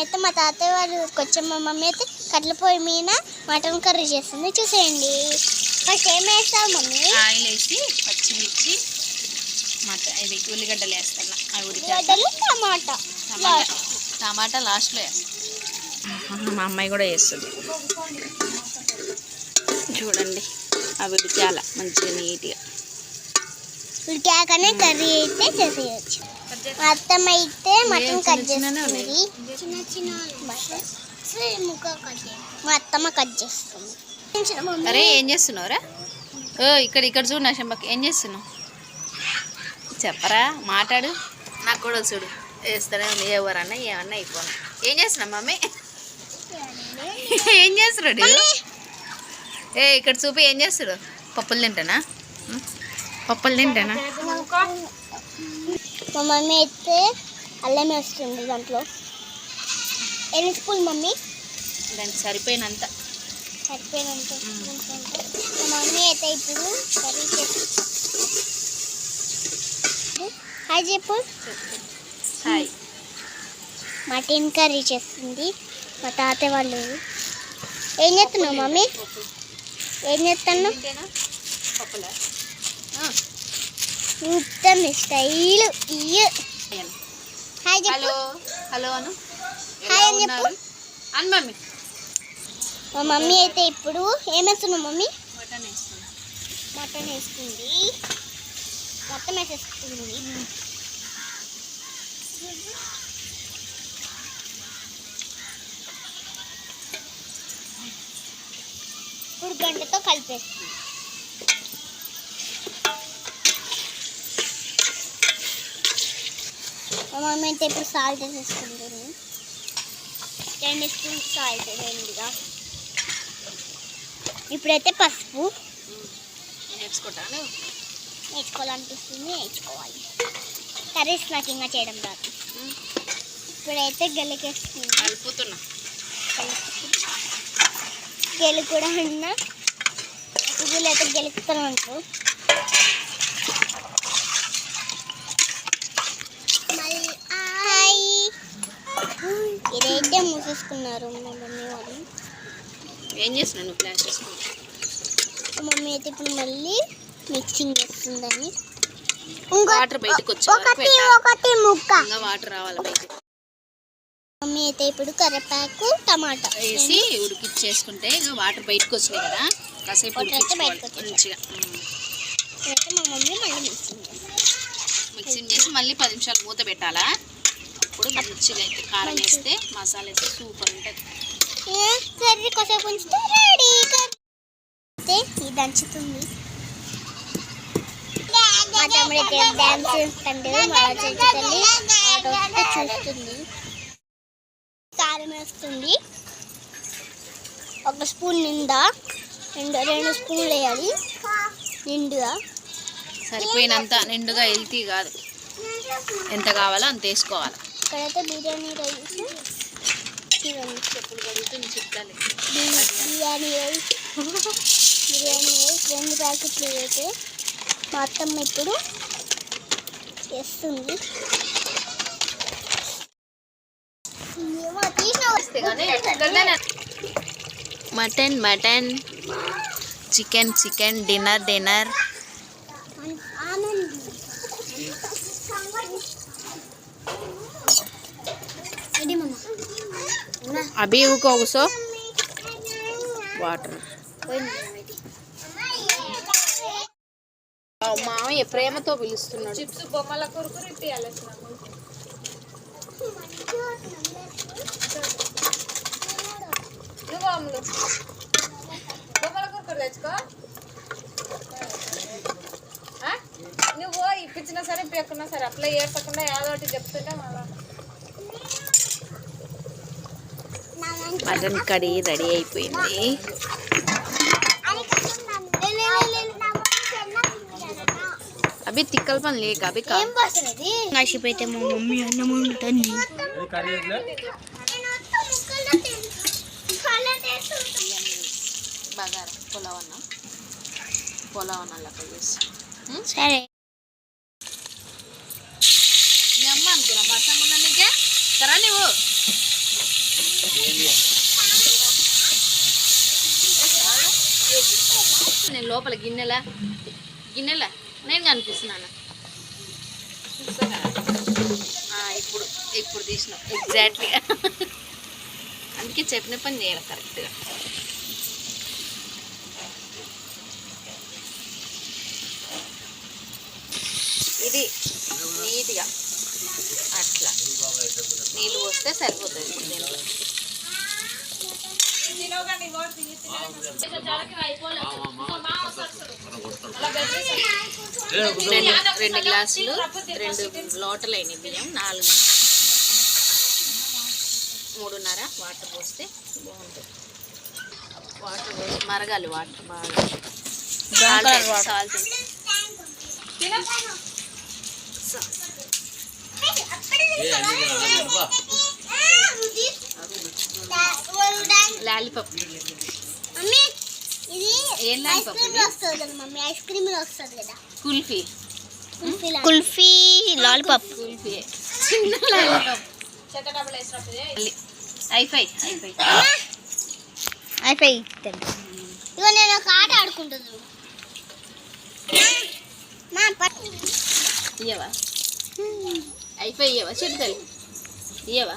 అయితే మా తాతయ్య వాళ్ళ వచ్చాం మా మమ్మీ అయితే కట్ల పొయ్యి మీద మటన్ కర్రీ చేస్తుంది. చూసేయండి. ఫస్ట్ ఏం వేస్తావు మమ్మీ? ఆయిల్ వేసి పచ్చిమిర్చి మట ఇది ఉల్లిగడ్డలు వేస్తాను. అవి ఉల్లిగడ్డలు టమాటా. టమాటా టమాటా లాస్ట్లో మా అమ్మాయి కూడా వేస్తుంది. చూడండి అవి ఉడికాల మంచిగా నీట్గా. ఉడికాకనే కర్రీ అయితే చేసేయచ్చు. అత్తమ్మ అయితే మటన్ కట్ చేస్తుంది. చిన్న చిన్న మా అత్తమ్మ కట్ చేస్తుంది. అరే ఏం చేస్తున్నావురా? ఓ ఇక్కడ ఇక్కడ చూడు నా శంబక్ ఏం చేస్తున్నావు? చెప్పరా మాట్లాడు. నాకు కూడా చూడు. వేస్తానే ఉంది. ఎవరన్నా ఏమన్నా అయిపోను. ఏం చేస్తున్నావు మమ్మీ? ఏం చేస్తున్నాడు ఏ ఇక్కడ చూపి ఏం చేస్తాడు పప్పులు తింటానా? పప్పులు తింటానా? మా మమ్మీ అయితే అల్లం వేస్తుంది దాంట్లో. ఎన్ని స్పూన్ మమ్మీ? దానికి సరిపోయినంత. సరిపోయినంత. మా మమ్మీ అయితే ఇప్పుడు కర్రీ చేసి హాయ్ చెప్పు. హాయ్. మటన్ కర్రీ చేస్తుంది. మా తాతయ్య వాళ్ళు. ఏం చేస్తున్నావు మమ్మీ? ఏం చేస్తున్నావు? చూస్తాను స్టైల్ ఇయ్య hi hello hello Anu. Hi అని చెప్పు. అని మమ్మీ. మా మమ్మీ అయితే ఇప్పుడు ఏం వేస్తున్నావు మమ్మీ? మటన్ వేస్తున్నా. మటన్ వేస్తుంది. మొత్తం వేసేస్తుంది. ఇప్పుడు గంటతో కలిపేస్తుంది. మా మమ్మీ అయితే ఇప్పుడు సాల్ట్ వేసేస్తుంది రెండు స్పూన్ సాల్ట్ రెండుగా ఇప్పుడైతే పసుపు నేర్చుకుంటాను నేర్చుకోవాలనిపిస్తుంది నేర్చుకోవాలి కర్రీస్ నాకు ఇంకా చేయడం రాదు ఇప్పుడైతే గెలికేస్తుంది కలుపుతున్నా గెలు కూడా ఉన్నా పువ్వులు అయితే గెలుపుతాను అంటారు మళ్ళీ హాయ్. ఇదైతే మూసేసుకున్నారు మా మమ్మీ వాళ్ళు. ఏం చేస్తున్నావు నువ్వు ప్లాన్ చేసుకుంటా? మా మమ్మీ అయితే ఇప్పుడు మళ్ళీ మిక్సింగ్ చేస్తుందని. వాటర్ బయటకు ఒకటి. ఒకటి ముక్క. వాటర్ రావాలి బయటకు. మమ్మీ అయితే ఇప్పుడు కరివేపాకు టమాటా. వేసి ఉడికిచ్చేసుకుంటే ఇంకా వాటర్ బయటకు వచ్చినాయి కదా. కాసేపు. మంచిగా. మా మమ్మీ మళ్ళీ మిక్సింగ్ మిక్సింగ్ చేసి మళ్ళీ పది నిమిషాలు మూత పెట్టాలా? అప్పుడు మంచిగా అయితే కారం. వేస్తే మసాలా వేస్తే సూపర్ ఉంటుంది. కర్రీ కాసేపు ఉంచితే రెడీ. అయితే ఇది దంచుతుంది. మా తమ్ముడు అయితే డ్యాన్స్ చేస్తుంటే మా చెల్లి వస్తే చూస్తుంది. కారం వేస్తుంది. ఒక స్పూన్ నిండా రెండు రెండు స్పూన్లు వేయాలి. నిండుగా. సరిపోయినంత నిండుగా హెల్తీ కాదు. ఎంత కావాలో అంత వేసుకోవాలి. ఇక్కడైతే biryani rice biryani. Rice biryani rice రెండు ప్యాకెట్లు అయితే మొత్తం ఇప్పుడు చేస్తుంది. Mutton mutton. Chicken chicken dinner dinner Anand ఇది మమ్మ అభి ఊకో కూసో. వాటర్. మామయ్య ప్రేమతో పిలుస్తున్నాడు. చిప్స్ బొమ్మల కొరకు బొమ్మల కొరకు తెచ్చుకో. నువ్వు ఇప్పించినా సరే పెక్కున్నా సరే అప్లై చేయకుండా ఏదో ఒకటి చెప్తుంటే మళ్ళీ మటన్ కర్రీ రెడీ అయిపోయింది. అభి తిక్కల పని లేక పోతున్నది కాసిపోయితే మా మమ్మీ అన్నం ఉంటుంది బాగా పొలావ్ అన్నం. పొలావ్ అన్నం లెక్క చేసి సరే. మీ అమ్మ అనుకున్నా మట్టంగా ఉన్నా నీకే సరే నువ్వు? నేను లోపల గిన్నెల గిన్నెల నేను కనిపిస్తున్నాను. ఇప్పుడు ఇప్పుడు తీసిన ఎగ్జాక్ట్లీ అందుకే చెప్పిన పని చేయాలి కరెక్ట్గా ఇది నీట్గా అట్లా. నీళ్ళు పోస్తే సరిపోతుంది. ఇప్పుడు రెండు రెండు గ్లాసులు రెండు లోటలు అయినాయి బియ్యం నాలుగు మూడున్నర వాటర్ పోస్తే బాగుంటుంది. వాటర్ పోసి మరగాలి వాటర్ బాగా. Salt lollipop. ఏం ఐస్ లాలీపాప్ క్రీమ్ వస్తుంది కదా మమ్మీ ఐస్ క్రీమ్ వస్తుంది కదా. కుల్ఫీ. కుల్ఫీ. కుల్ఫీ లాలీపాప్. కుల్ఫీ. చిన్న లాలీపాప్. చెత్త డబ్బులు వేసినప్పుడు ఐఫై నేను ఒక ఆట ఇయ్యవా? ఐఫై ఇయ్యవా? ఇయ్యవా?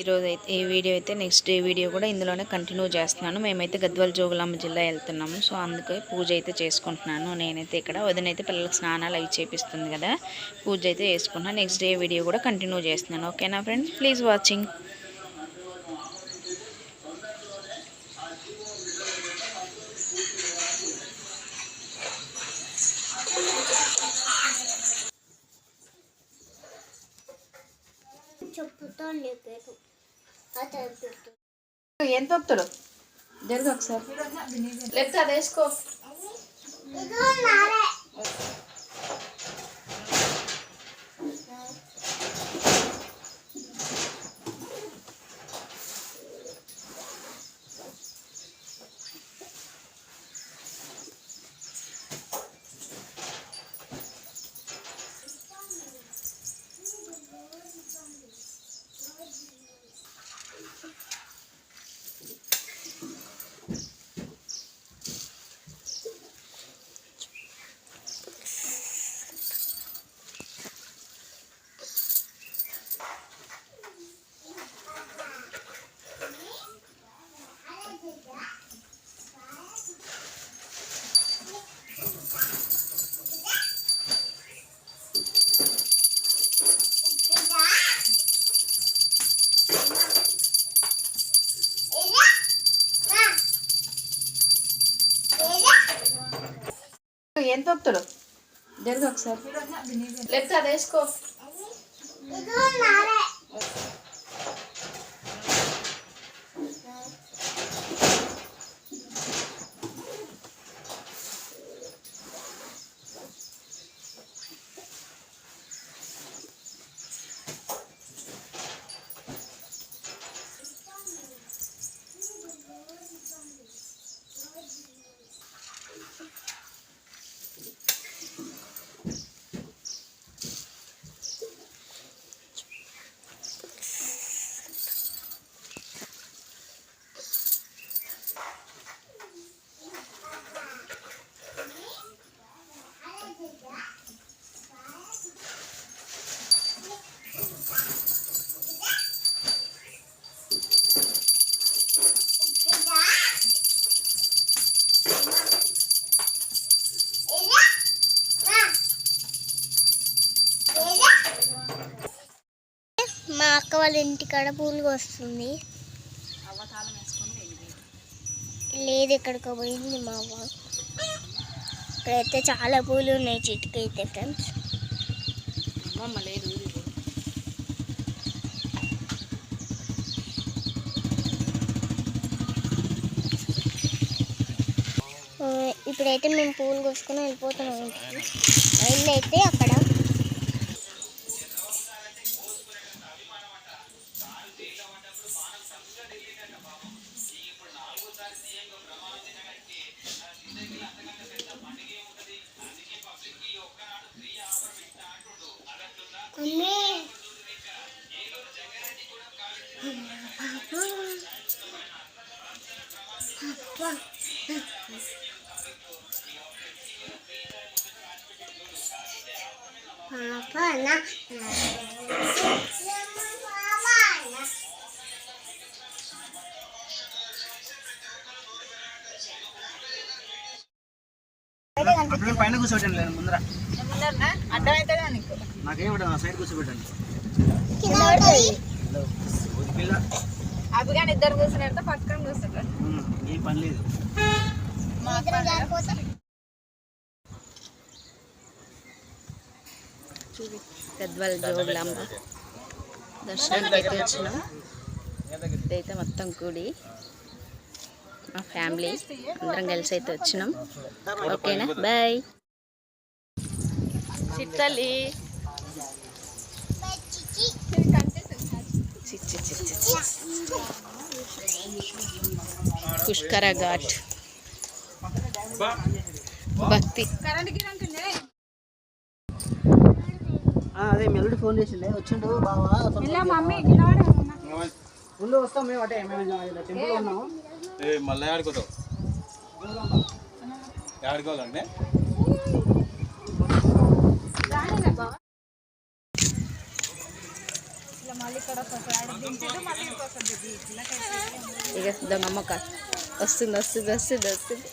ఈరోజు అయితే ఈ వీడియో అయితే నెక్స్ట్ డే వీడియో కూడా ఇందులోనే కంటిన్యూ చేస్తున్నాను. మేమైతే గద్వాల జోగులాంబ జిల్లా వెళ్తున్నాము. సో అందుకే పూజ అయితే చేసుకుంటున్నాను. నేనైతే ఇక్కడ వదినైతే పిల్లలకి స్నానాలు అవి చేపిస్తుంది కదా. పూజ అయితే చేసుకుంటున్నాను. నెక్స్ట్ డే వీడియో కూడా కంటిన్యూ చేస్తున్నాను. ఓకేనా friends please watching bien, doctor? ¿de ¿Ya doctor? ¿Le agradezco? ఎంత వస్తాడు జరుగు ఒకసారి లేకపోతే అది వేసుకో అక్క వాళ్ళ ఇంటికాడ పూలు వస్తుంది. లేదు ఎక్కడికో పోయింది మా అవ్వ. ఇక్కడైతే చాలా పూలు ఉన్నాయి చెట్టుకి అయితే ఫ్రెండ్స్ లేదు ఇప్పుడైతే మేము పూలు కోసుకుని వెళ్ళిపోతున్నాం. ఇంటికి అయితే అక్కడ అప్పుడు పైన కూర్చోబెట్టండి లేదు ముందర. అర్థమైతే నీకు? నాకేం నా సైడ్ కూర్చోబెట్టండి. పిల్ల అవి కానీ ఇద్దరు కూర్చున్నారు పక్కన కూర్చుంటారు. ఏం పని లేదు. గద్వాల దర్శనానికి అయితే వచ్చినాం ఇదైతే మొత్తం గుడి. మా ఫ్యామిలీ. అందరం కలిసి అయితే వచ్చినాం. ఓకేనా? బాయ్. చిట్టలి పుష్కర ఘాట్ భక్తి అదే మెల్లుడు ఫోన్ చేసిండే. వచ్చిండు బావా ముందు వస్తాం మేము అంటే మేము టెంపుల్ ఉన్నాము. ఏ మళ్ళీ ఆడుకోవాలండి ఇక దొంగమ్మక వస్తుంది వస్తుంది వస్తుంది వస్తుంది.